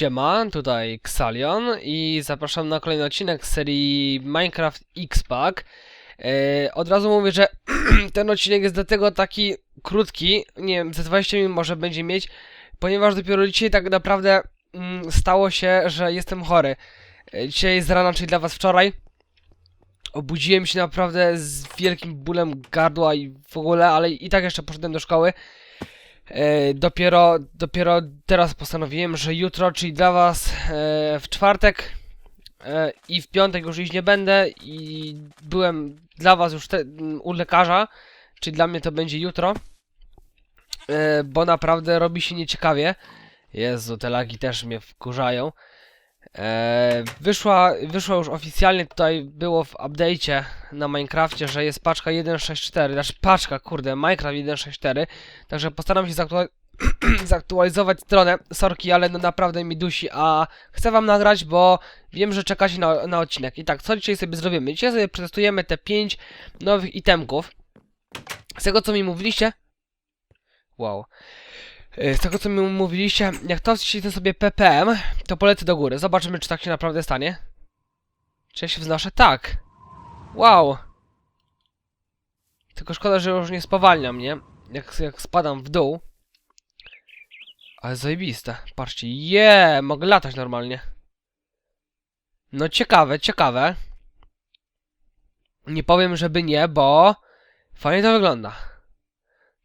Siema, tutaj Xalion i zapraszam na kolejny odcinek z serii Minecraft X-Pack. E, od razu mówię, że ten odcinek jest dlatego taki krótki, nie wiem, ze 20 minut może będzie mieć, ponieważ dopiero dzisiaj tak naprawdę mm, stało się, że jestem chory. E, dzisiaj z rana, czyli dla was wczoraj, obudziłem się naprawdę z wielkim bólem gardła i w ogóle, ale i tak jeszcze poszedłem do szkoły. E, dopiero, dopiero teraz postanowiłem, że jutro, czyli dla was e, w czwartek e, i w piątek już iść nie będę i byłem dla was już te, u lekarza, czyli dla mnie to będzie jutro, bo naprawdę robi się nieciekawie. Jezu, te lagi też mnie wkurzają. E, wyszła, wyszła już oficjalnie, tutaj było w update'cie na Minecrafcie, że jest paczka 1.6.4, znaczy paczka, kurde, Minecraft 1.6.4, także postaram się zaktua- zaktualizować stronę, sorki, ale no naprawdę mi dusi, a chcę wam nagrać, bo wiem, że czekacie na, na odcinek. I tak, co dzisiaj sobie zrobimy? Dzisiaj sobie przetestujemy te 5 nowych itemków. Z tego, co mi mówiliście... Wow. E, Z tego co mi mówiliście, jak to wciśnę sobie ppm, to polecę do góry. Zobaczymy, czy tak się naprawdę stanie. Czy ja się wznoszę? Tak. Wow. Tylko szkoda, że już nie spowalnia mnie, jak, jak spadam w dół. Ale zajebiste. Patrzcie, je, mogę latać normalnie. No ciekawe, ciekawe. Nie powiem, żeby nie, bo fajnie to wygląda.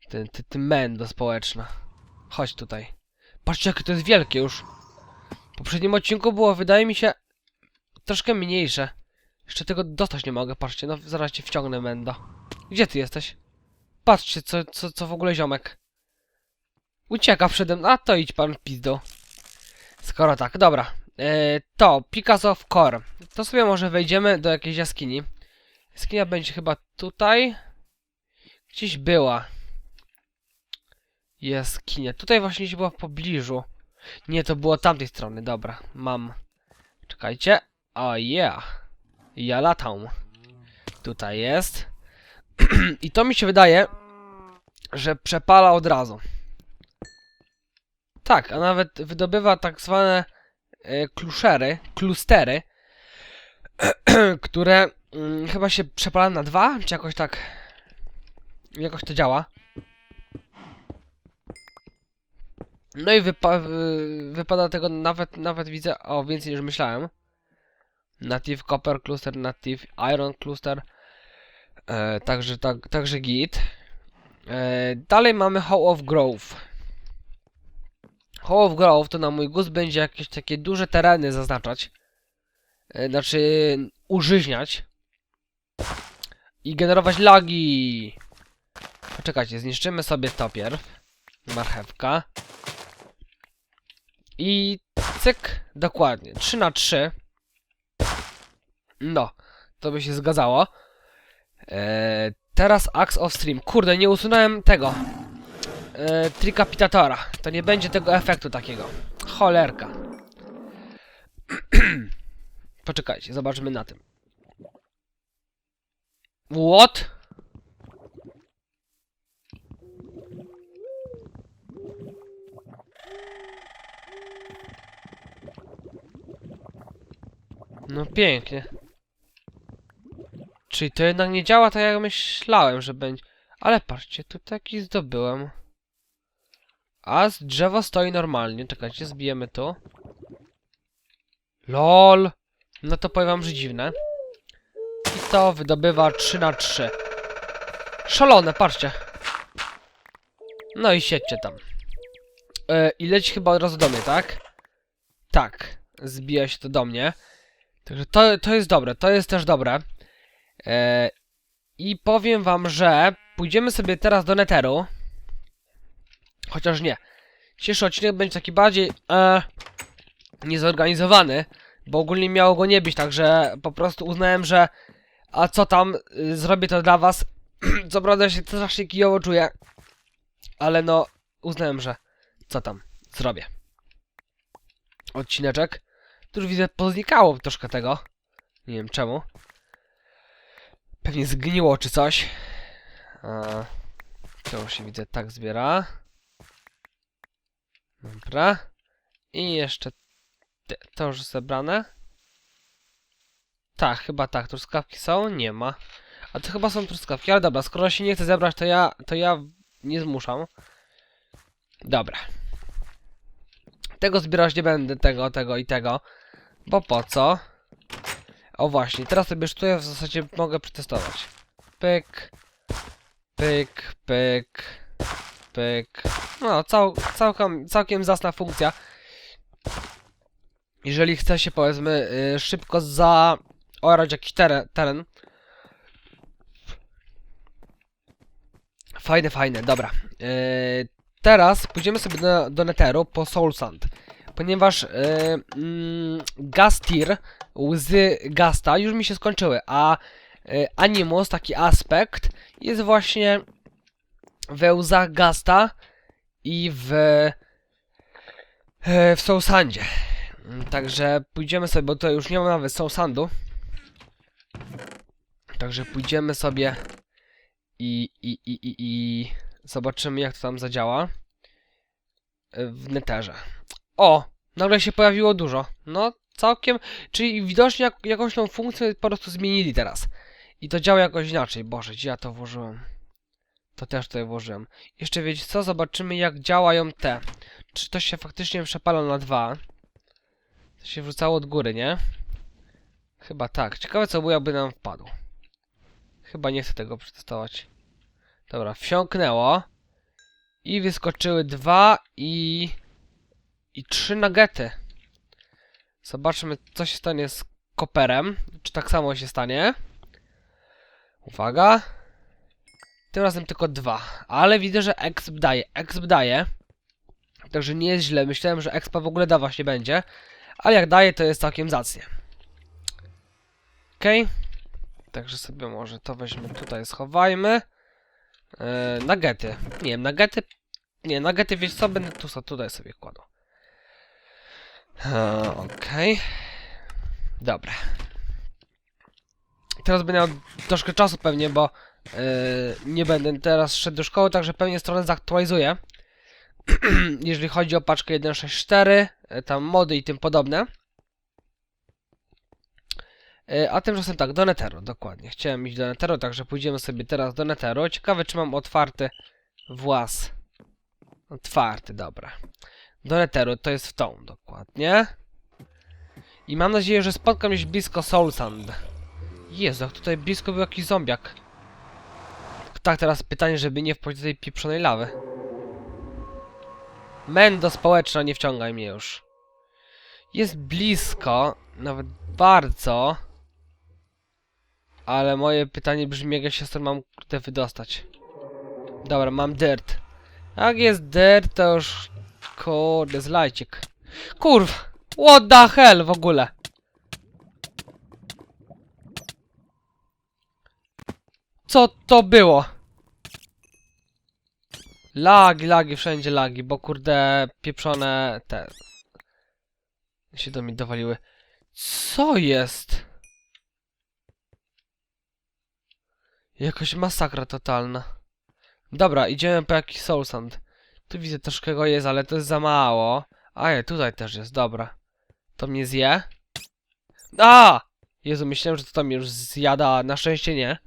Ten, ten mendo społeczna. Chodź tutaj. Patrzcie, jakie to jest wielkie już. W poprzednim odcinku było, wydaje mi się, troszkę mniejsze. Jeszcze tego dostać nie mogę, patrzcie, no zaraz cię wciągnę, Mendo. Gdzie ty jesteś? Patrzcie, co, co, co w ogóle ziomek. Ucieka przede mną, a to idź pan w pizdu. Skoro tak, dobra. E, to, Picasso of Core. To sobie może wejdziemy do jakiejś jaskini. Jaskinia będzie chyba tutaj. Gdzieś była jaskinia. Tutaj właśnie gdzieś była w pobliżu. Nie, to było tamtej strony. Dobra, mam. Czekajcie. O yeah. Ja latam. Tutaj jest. I to mi się wydaje, że przepala od razu. Tak, a nawet wydobywa tak zwane e, kluszery, klustery, które mm, chyba się przepala na dwa, czy jakoś tak jakoś to działa. No i wypa wy- wypada tego nawet, nawet widzę o więcej niż myślałem. Native Copper Cluster, Native Iron Cluster. E, także, tak, także git. E, dalej mamy Hall of Grove. Hall of Grove to na mój gust będzie jakieś takie duże tereny zaznaczać. E, znaczy użyźniać. I generować lagi. Poczekajcie, zniszczymy sobie to pierw. Marchewka. I cyk, dokładnie. 3 na 3. No, to by się zgadzało. Eee, teraz Axe of Stream. Kurde, nie usunąłem tego. Eee, Tricapitatora. To nie będzie tego efektu takiego. Cholerka. Poczekajcie, zobaczymy na tym. What? No pięknie. Czyli to jednak nie działa tak jak myślałem, że będzie. Ale patrzcie, tu taki zdobyłem. A z drzewo stoi normalnie. Czekajcie, zbijemy tu. LOL! No to powiem wam, że dziwne. I to wydobywa 3 na 3 Szalone, patrzcie. No i siedźcie tam. E, I leci chyba od razu do mnie, tak? Tak. Zbija się to do mnie. Także to, to jest dobre, to jest też dobre. E, I powiem wam, że pójdziemy sobie teraz do Netheru. Chociaż nie. Dzisiejszy odcinek będzie taki bardziej e, niezorganizowany, bo ogólnie miało go nie być, także po prostu uznałem, że a co tam, y, zrobię to dla was. co prawda się strasznie kijowo czuję, ale no uznałem, że co tam, zrobię. Odcineczek. Tu już widzę, poznikało troszkę tego. Nie wiem czemu. Pewnie zgniło czy coś. A, to już się widzę, tak zbiera. Dobra. I jeszcze Te- To już zebrane? Tak, chyba tak. Truskawki są? Nie ma. A to chyba są truskawki, ale dobra, skoro się nie chce zebrać, to ja, to ja nie zmuszam. Dobra. Tego zbierać nie będę, tego, tego i tego. Bo po co? O właśnie, teraz sobie sztuję, w zasadzie mogę przetestować. Pyk. Pyk, pyk. Pyk. No, cał, całkiem, całkiem zasna funkcja. Jeżeli chce się, powiedzmy, y, szybko zaorać jakiś teren, teren. Fajne, fajne, dobra. Y, teraz pójdziemy sobie do, do Netheru po Soul Sand. Ponieważ y, mm, gas tier, łzy Gasta już mi się skończyły, a y, Animus, taki aspekt, jest właśnie we łzach Gasta i w, e, w Soul Sandzie. Także pójdziemy sobie, bo to już nie ma nawet Soul Sandu. Także pójdziemy sobie i, i, i, i, i zobaczymy jak to tam zadziała e, w neterze. O! Nagle się pojawiło dużo. No, całkiem. Czyli widocznie jak, jakąś tą funkcję po prostu zmienili teraz. I to działa jakoś inaczej. Boże, gdzie ja to włożyłem? To też tutaj włożyłem. Jeszcze wiecie co? Zobaczymy jak działają te. Czy to się faktycznie przepala na dwa? To się wrzucało od góry, nie? Chyba tak. Ciekawe co by nam wpadł. Chyba nie chcę tego przetestować. Dobra, wsiąknęło. I wyskoczyły dwa i... I trzy nuggety. Zobaczmy, co się stanie z koperem. Czy tak samo się stanie. Uwaga. Tym razem tylko dwa. Ale widzę, że exp daje. Exp daje. Także nie jest źle. Myślałem, że expa w ogóle dawać nie będzie. Ale jak daje, to jest całkiem zacnie. Okej. Także sobie może to weźmy tutaj, schowajmy. Eee, nuggety. Nie wiem, nuggety... Nie, nuggety, wiesz co, będę tu, tutaj sobie kładł. Eee, Okej. Dobra. Teraz będę miał troszkę czasu pewnie, bo eee, nie będę teraz szedł do szkoły, także pewnie stronę zaktualizuję. Jeżeli chodzi o paczkę 1.6.4, e, tam mody i tym podobne. E, A tymczasem tak, do Netheru, dokładnie. Chciałem iść do Netheru, także pójdziemy sobie teraz do Netheru. Ciekawe, czy mam otwarty włas. Otwarty, dobra. Do Netheru, to jest w tą, dokładnie. I mam nadzieję, że spotkam gdzieś blisko Soul Sand. Jezu, jak tutaj blisko był jakiś zombiak. Tak, teraz pytanie, żeby nie wpaść do tej pieprzonej lawy. Mendo społeczna, nie wciągaj mnie już. Jest blisko, nawet bardzo. Ale moje pytanie brzmi, jak ja się stąd mam kurde wydostać. Dobra, mam dirt. Jak jest dirt, to już... Kurde, zlajcik. Kurw! What the hell w ogóle? Co to było? Lagi, lagi, wszędzie lagi, bo kurde pieprzone te... się do mnie dowaliły. Co jest? Jakaś masakra totalna. Dobra, idziemy po jakiś soul sand. Tu widzę troszkę go jest, ale to jest za mało. A nie, tutaj też jest, dobra. To mnie zje? A! Jezu, myślałem, że to tam już zjada, na szczęście nie.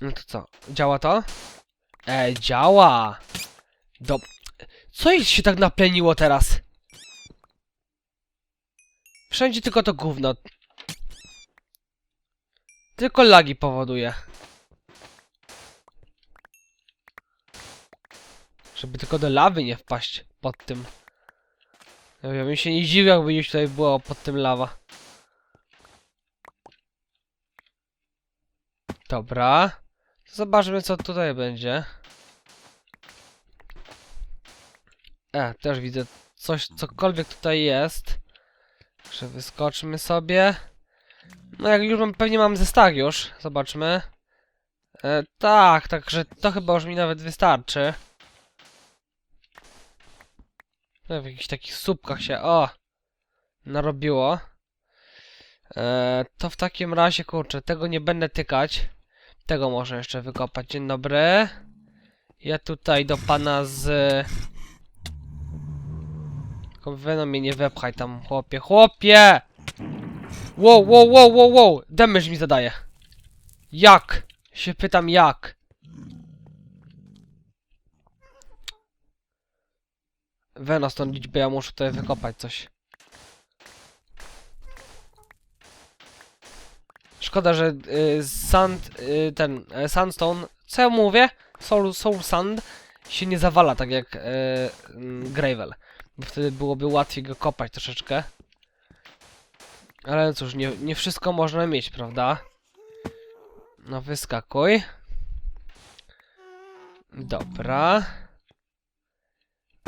No to co? Działa to? Ej, działa! Do... Co się tak napleniło teraz? Wszędzie tylko to gówno. Tylko lagi powoduje. Żeby tylko do lawy nie wpaść pod tym. Ja bym się nie dziwił, jakby gdzieś tutaj było pod tym lawa. Dobra. Zobaczmy, co tutaj będzie. E, też widzę coś, cokolwiek tutaj jest. Także wyskoczmy sobie. No jak już mam, pewnie mam zestaw już. Zobaczmy. E, tak, także to chyba już mi nawet wystarczy. No, w jakichś takich słupkach się, o! Narobiło. E, to w takim razie, kurczę, tego nie będę tykać. Tego może jeszcze wykopać. Dzień dobry. Ja tutaj do pana z... Tylko mnie nie wepchaj tam, chłopie, chłopie! Wow, wow, wow, wow, wow! Damage mi zadaje. Jak? Się pytam jak. Venom tą liczbę, ja muszę tutaj wykopać coś. Szkoda, że y, sand, y, ten y, sandstone, co ja mówię? Soul, soul sand się nie zawala tak jak y, mm, gravel. Bo wtedy byłoby łatwiej go kopać troszeczkę. Ale cóż, nie, nie wszystko można mieć, prawda? No wyskakuj. Dobra.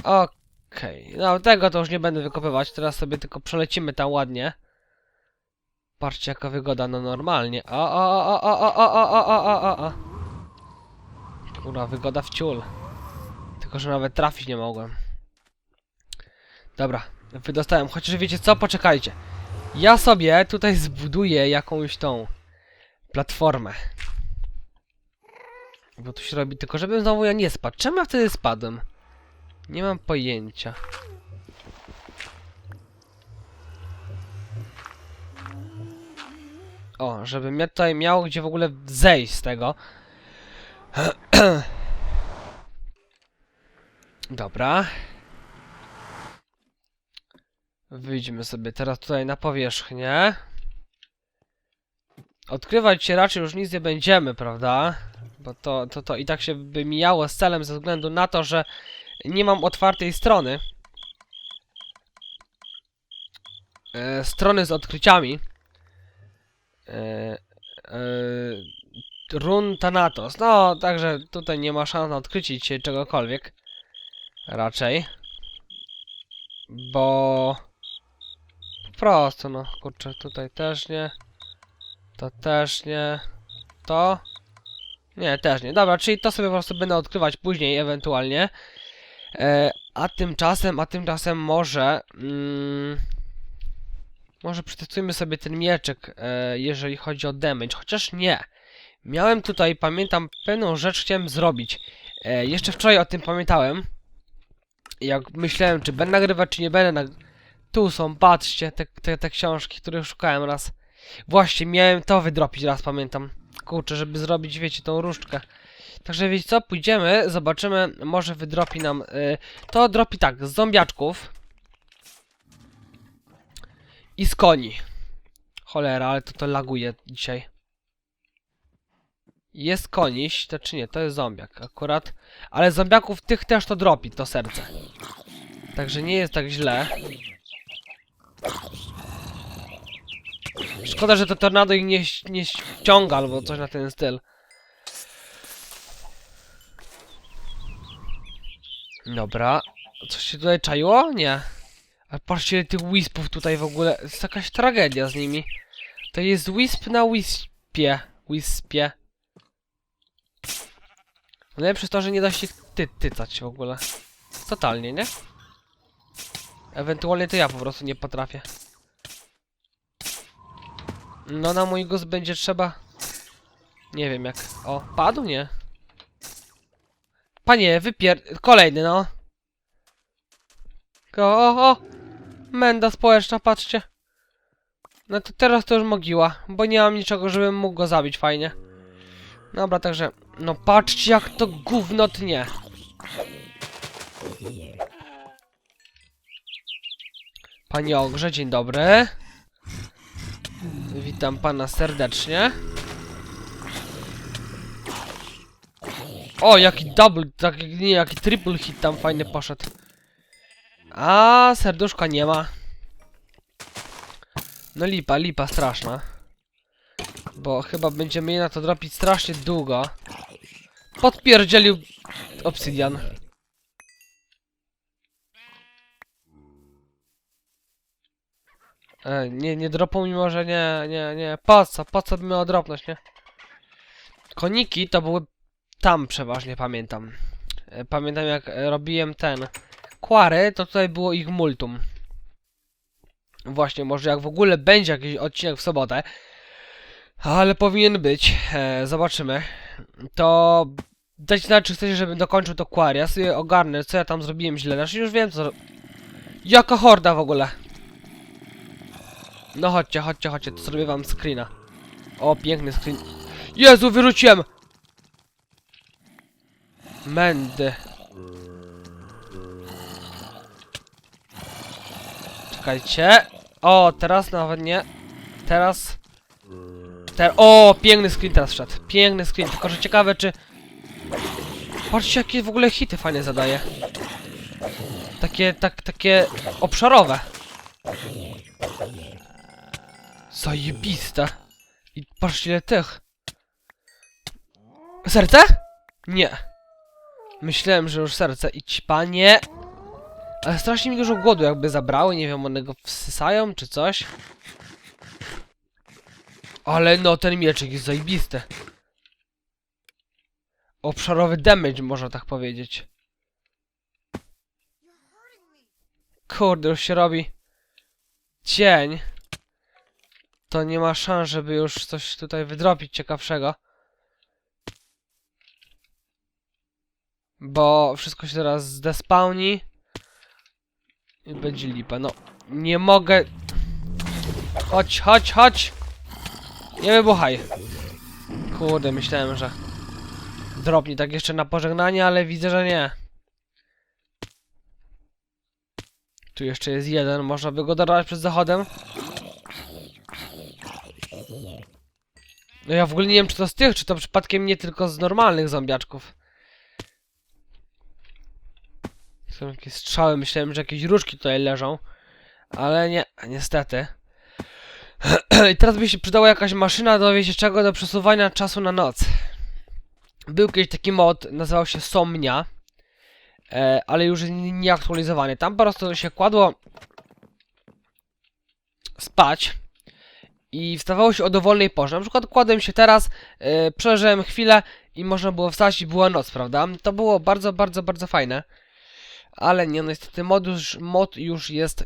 Okej, no tego to już nie będę wykopywać, teraz sobie tylko przelecimy tam ładnie. Patrzcie jaka wygoda, no normalnie. O, o, o, o, o, o, o, o, o, o, o. Kurwa, wygoda w ciul. Tylko, że nawet trafić nie mogłem. Dobra, wydostałem. Chociaż wiecie co? Poczekajcie. Ja sobie tutaj zbuduję jakąś tą platformę. Bo tu się robi tylko, żebym znowu ja nie spadł. Czemu ja wtedy spadłem? Nie mam pojęcia. O, żebym ja tutaj miał gdzie w ogóle zejść z tego. Dobra. Wyjdźmy sobie teraz tutaj na powierzchnię. Odkrywać się raczej już nic nie będziemy, prawda? Bo to, to, to i tak się by mijało z celem ze względu na to, że nie mam otwartej strony. E, strony z odkryciami. E, e, run Thanatos. No, także tutaj nie ma szans na odkrycie czegokolwiek. Raczej. Bo... Po prostu, no, kurczę, tutaj też nie. To też nie. To? Nie, też nie. Dobra, czyli to sobie po prostu będę odkrywać później, ewentualnie. E, a tymczasem, a tymczasem może... Mm, może przetestujmy sobie ten mieczek, e, jeżeli chodzi o damage. Chociaż nie. Miałem tutaj, pamiętam, pewną rzecz chciałem zrobić. E, jeszcze wczoraj o tym pamiętałem. Jak myślałem, czy będę nagrywać, czy nie będę nag... Tu są, patrzcie, te, te, te książki, których szukałem raz. Właśnie, miałem to wydropić raz, pamiętam. Kurczę, żeby zrobić, wiecie, tą różdżkę. Także wiecie co, pójdziemy, zobaczymy, może wydropi nam... Y, to dropi tak, z zombiaczków. I z koni. Cholera, ale to to laguje dzisiaj. Jest koniś, to czy nie, to jest zombiak akurat. Ale zombiaków tych też to dropi, to serce. Także nie jest tak źle. Szkoda, że to tornado ich nie, nie ściąga albo coś na ten styl. Dobra. Coś się tutaj czaiło? Nie. Ale patrzcie tych wispów tutaj w ogóle. Jest jakaś tragedia z nimi. To jest wisp na wispie. Wispie. Najlepsze jest to, że nie da się ty tycać w ogóle. Totalnie, nie? Ewentualnie to ja po prostu nie potrafię. No na mój gust będzie trzeba... Nie wiem jak... O, padł? Nie. Panie, wypier... Kolejny, no. O, o, o! Menda społeczna, patrzcie. No to teraz to już mogiła, bo nie mam niczego, żebym mógł go zabić fajnie. Dobra, także... No patrzcie jak to gówno tnie. Panie Ogrze, dzień dobry. Witam pana serdecznie. O, jaki double, tak, nie, jaki triple hit tam fajny poszedł. A serduszka nie ma. No lipa, lipa straszna. Bo chyba będziemy je na to dropić strasznie długo. Podpierdzielił obsydian. E, nie, nie dropą mimo, że nie, nie, nie. Po co? Po co by miał dropnąć, nie? Koniki to były tam przeważnie, pamiętam. E, Pamiętam jak robiłem ten Quary, to tutaj było ich multum. Właśnie, może jak w ogóle będzie jakiś odcinek w sobotę, ale powinien być, e, zobaczymy. To dajcie znać, czy chcecie, żebym dokończył to Quary. Ja sobie ogarnę, co ja tam zrobiłem źle. Znaczy już wiem, co... Jaka horda w ogóle? No chodźcie, chodźcie, chodźcie, to zrobię wam screena. O, piękny screen. Jezu, wyrzuciłem! Mędy. Czekajcie. O, teraz nawet nie. Teraz. Ter o, piękny screen teraz wszedł. Piękny screen, tylko że ciekawe czy... Patrzcie jakie w ogóle hity fajnie zadaje. Takie, tak, takie obszarowe. Zajebiste. I patrzcie ile tych. Serce? Nie. Myślałem, że już serce. Idź panie. Ale strasznie mi dużo głodu jakby zabrały, nie wiem, one go wsysają czy coś. Ale no, ten mieczek jest zajebisty. Obszarowy damage, można tak powiedzieć. Kurde, już się robi dzień. To nie ma szans, żeby już coś tutaj wydropić ciekawszego. Bo wszystko się teraz zdespawni. I będzie lipa. No, nie mogę. Chodź, chodź, chodź! Nie wybuchaj. Kurde, myślałem, że dropnie tak jeszcze na pożegnanie, ale widzę, że nie. Tu jeszcze jest jeden, można by go dorwać przed zachodem. No ja w ogóle nie wiem, czy to z tych, czy to przypadkiem nie tylko z normalnych zombiaczków. Są jakieś strzały, myślałem, że jakieś różki tutaj leżą. Ale nie, niestety. I teraz by się przydała jakaś maszyna do wiecie czego, do przesuwania czasu na noc. Był kiedyś taki mod, nazywał się Somnia. E, ale już nieaktualizowany. Tam po prostu się kładło spać i wstawało się o dowolnej porze. Na przykład kładłem się teraz, e, przeżyłem chwilę i można było wstać i była noc, prawda? To było bardzo, bardzo, bardzo fajne. Ale nie, no niestety mod już, mod już jest...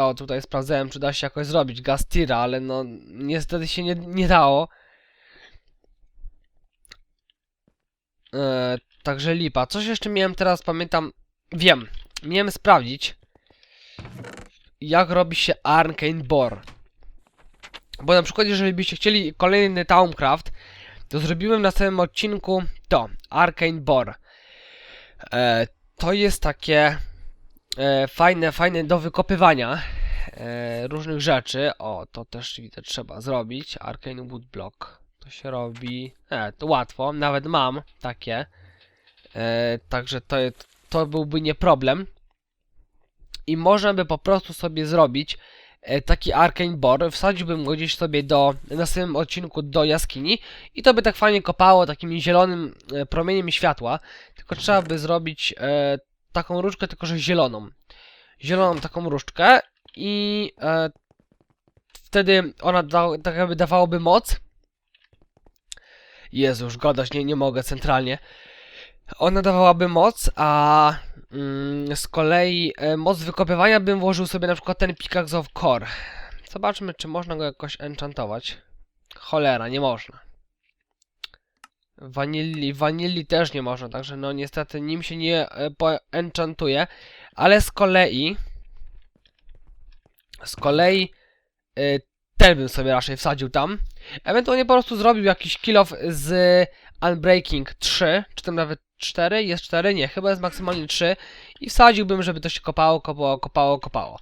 O, tutaj sprawdzałem, czy da się jakoś zrobić Gastira, ale no niestety się nie, nie dało. E, także lipa. Coś jeszcze miałem teraz, pamiętam, wiem, miałem sprawdzić, jak robi się Arcane Bore. Bo na przykład, jeżeli byście chcieli kolejny Towncraft, to zrobiłem na samym odcinku to, Arcane Bore. E, to jest takie e, fajne, fajne do wykopywania e, różnych rzeczy. O, to też widzę, trzeba zrobić. Arcane Woodblock. To się robi. E, to łatwo, nawet mam takie. E, także to, to byłby nie problem. I można by po prostu sobie zrobić taki Arcane Bore. Wsadziłbym go gdzieś sobie do, na samym odcinku do jaskini i to by tak fajnie kopało takim zielonym e, promieniem światła. Tylko trzeba by zrobić e, taką różdżkę, tylko że zieloną. Zieloną taką różdżkę i e, wtedy ona da, tak jakby dawałoby moc. Jezu, już gadać nie, nie mogę centralnie. Ona dawałaby moc, a mm, z kolei e, moc wykopywania bym włożył sobie na przykład ten Pickaxe of Core. Zobaczmy, czy można go jakoś enchantować. Cholera, nie można. Wanilli, wanilli też nie można, także no niestety nim się nie e, poenchantuje, ale z kolei z kolei e, ten bym sobie raczej wsadził tam. Ewentualnie po prostu zrobił jakiś kill off z Unbreaking 3, czy tam nawet 4, jest 4, nie, chyba jest maksymalnie 3 i wsadziłbym, żeby to się kopało, kopało, kopało, kopało.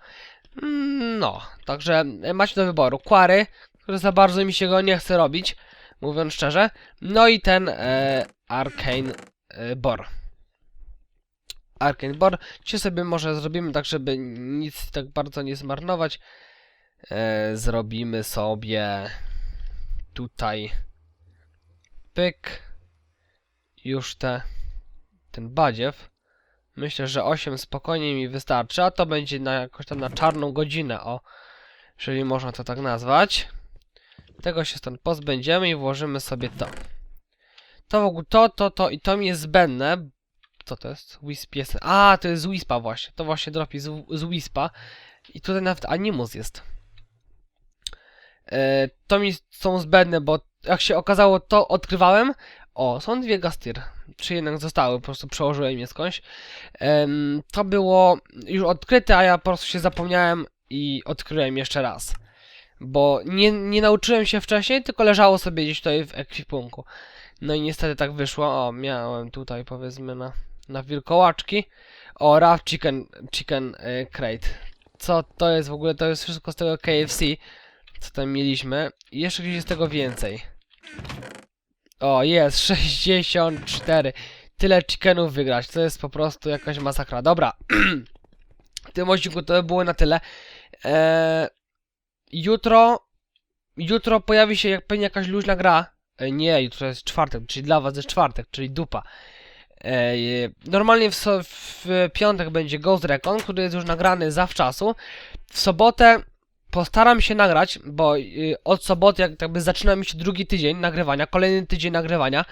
Mm, No, także e, macie do wyboru. Quary, które za bardzo mi się go nie chce robić, mówiąc szczerze. No i ten e, Arcane e, Bor. Arcane Bor. Dzisiaj sobie może zrobimy tak, żeby nic tak bardzo nie zmarnować. E, zrobimy sobie tutaj pyk. Już te ten badziew. Myślę, że 8 spokojnie mi wystarczy, a to będzie na jakoś tam na czarną godzinę, o. Jeżeli można to tak nazwać. Tego się stąd pozbędziemy i włożymy sobie to. To w ogóle, to, to, to i to mi jest zbędne. Co to jest? Wisp jest. A, to jest Wispa właśnie. To właśnie dropi z, z Wispa. I tutaj nawet Animus jest. E, to mi są zbędne, bo jak się okazało, to odkrywałem, O, są dwie Gastir. Czy jednak zostały, po prostu przełożyłem je skądś. Em, to było już odkryte, a ja po prostu się zapomniałem i odkryłem jeszcze raz. Bo nie, nie nauczyłem się wcześniej, tylko leżało sobie gdzieś tutaj w ekwipunku. No i niestety tak wyszło. O, miałem tutaj powiedzmy na, na wilkołaczki. O, Raw Chicken, chicken e, Crate. Co to jest w ogóle? To jest wszystko z tego KFC, co tam mieliśmy. I jeszcze gdzieś jest tego więcej. O, jest 64. Tyle chickenów wygrać. To jest po prostu jakaś masakra. Dobra. w tym odcinku to było na tyle. Eee, jutro. Jutro pojawi się jak pewnie jakaś luźna gra. E, nie, jutro jest czwartek, czyli dla was jest czwartek, czyli dupa. E, normalnie w, w piątek będzie Ghost Recon, który jest już nagrany zawczasu. W sobotę postaram się nagrać, bo y, od soboty jak, jakby zaczyna mi się drugi tydzień nagrywania, kolejny tydzień nagrywania.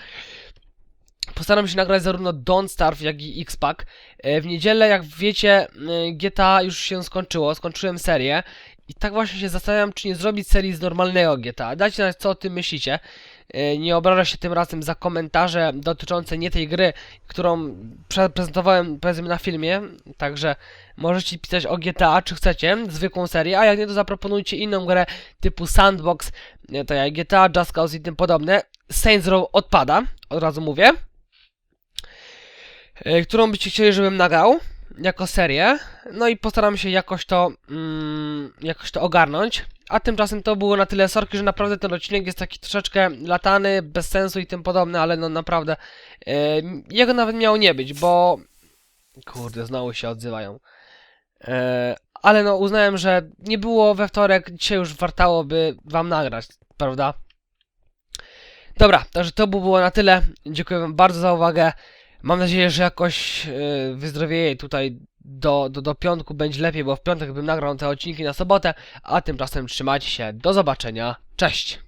Postaram się nagrać zarówno Don't Starve, jak i X-Pack. E, w niedzielę, jak wiecie, y, GTA już się skończyło, skończyłem serię. I tak właśnie się zastanawiam, czy nie zrobić serii z normalnego GTA. Dajcie znać, co o tym myślicie. E, Nie obrażę się tym razem za komentarze dotyczące nie tej gry, którą prezentowałem powiedzmy na filmie. Także możecie pisać o GTA, czy chcecie, zwykłą serię, a jak nie, to zaproponujcie inną grę typu Sandbox, e, tak jak GTA, Just Cause i tym podobne. Saints Row odpada, od razu mówię. E, Którą byście chcieli, żebym nagrał jako serię. No i postaram się jakoś to, mm, jakoś to ogarnąć. A tymczasem to było na tyle sorki, że naprawdę ten odcinek jest taki troszeczkę latany, bez sensu i tym podobne, ale no naprawdę e, jego nawet miało nie być, bo kurde, znowu się odzywają. E, ale no uznałem, że nie było we wtorek, dzisiaj już wartałoby wam nagrać, prawda? Dobra, także to by było na tyle. Dziękuję wam bardzo za uwagę. Mam nadzieję, że jakoś e, wyzdrowieje tutaj do, do, do piątku będzie lepiej, bo w piątek bym nagrał te odcinki na sobotę, a tymczasem trzymajcie się, do zobaczenia, cześć!